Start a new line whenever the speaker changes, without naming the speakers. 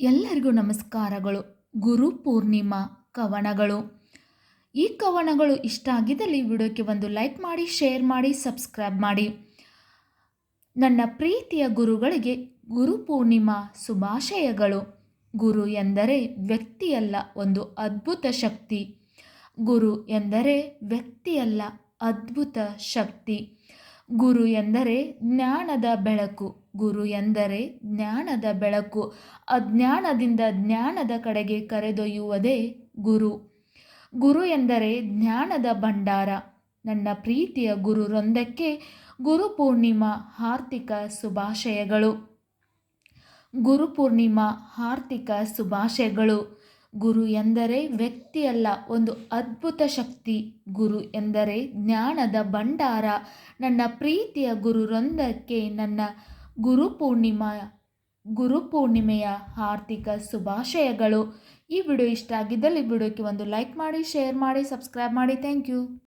ಎಲ್ಲರಿಗೂ ನಮಸ್ಕಾರಗಳು. ಗುರು ಪೂರ್ಣಿಮಾ ಕವನಗಳು. ಈ ಕವನಗಳು ಇಷ್ಟ ಆಗಿದ್ದಲ್ಲಿ ವಿಡಿಯೋಕ್ಕೆ ಒಂದು ಲೈಕ್ ಮಾಡಿ, ಶೇರ್ ಮಾಡಿ, ಸಬ್ಸ್ಕ್ರೈಬ್ ಮಾಡಿ. ನನ್ನ ಪ್ರೀತಿಯ ಗುರುಗಳಿಗೆ ಗುರು ಪೂರ್ಣಿಮಾ ಶುಭಾಶಯಗಳು. ಗುರು ಎಂದರೆ ವ್ಯಕ್ತಿಯಲ್ಲ, ಒಂದು ಅದ್ಭುತ ಶಕ್ತಿ. ಗುರು ಎಂದರೆ ವ್ಯಕ್ತಿಯಲ್ಲ, ಅದ್ಭುತ ಶಕ್ತಿ. ಗುರು ಎಂದರೆ ಜ್ಞಾನದ ಬೆಳಕು. ಗುರು ಎಂದರೆ ಜ್ಞಾನದ ಬೆಳಕು. ಅಜ್ಞಾನದಿಂದ ಜ್ಞಾನದ ಕಡೆಗೆ ಕರೆದೊಯ್ಯುವುದೇ ಗುರು. ಗುರು ಎಂದರೆ ಜ್ಞಾನದ ಭಂಡಾರ. ನನ್ನ ಪ್ರೀತಿಯ ಗುರುರೊಂದಕ್ಕೆ ಗುರು ಪೂರ್ಣಿಮಾ ಹಾರ್ದಿಕ ಶುಭಾಶಯಗಳು. ಗುರು ಪೂರ್ಣಿಮಾ ಹಾರ್ದಿಕ ಶುಭಾಶಯಗಳು. ಗುರು ಎಂದರೆ ವ್ಯಕ್ತಿಯಲ್ಲ ಒಂದು ಅದ್ಭುತ ಶಕ್ತಿ. ಗುರು ಎಂದರೆ ಜ್ಞಾನದ ಭಂಡಾರ. ನನ್ನ ಪ್ರೀತಿಯ ಗುರುರೊಂದಕ್ಕೆ ನನ್ನ ಗುರು ಪೂರ್ಣಿಮಾ, ಗುರು ಪೂರ್ಣಿಮೆಯ ಆರ್ಥಿಕ ಶುಭಾಶಯಗಳು. ಈ ವಿಡಿಯೋ ಇಷ್ಟ ಆಗಿದ್ದಲ್ಲಿ ವಿಡಿಯೋಕ್ಕೆ ಒಂದು ಲೈಕ್ ಮಾಡಿ, ಶೇರ್ ಮಾಡಿ, ಸಬ್ಸ್ಕ್ರೈಬ್ ಮಾಡಿ. Thank you.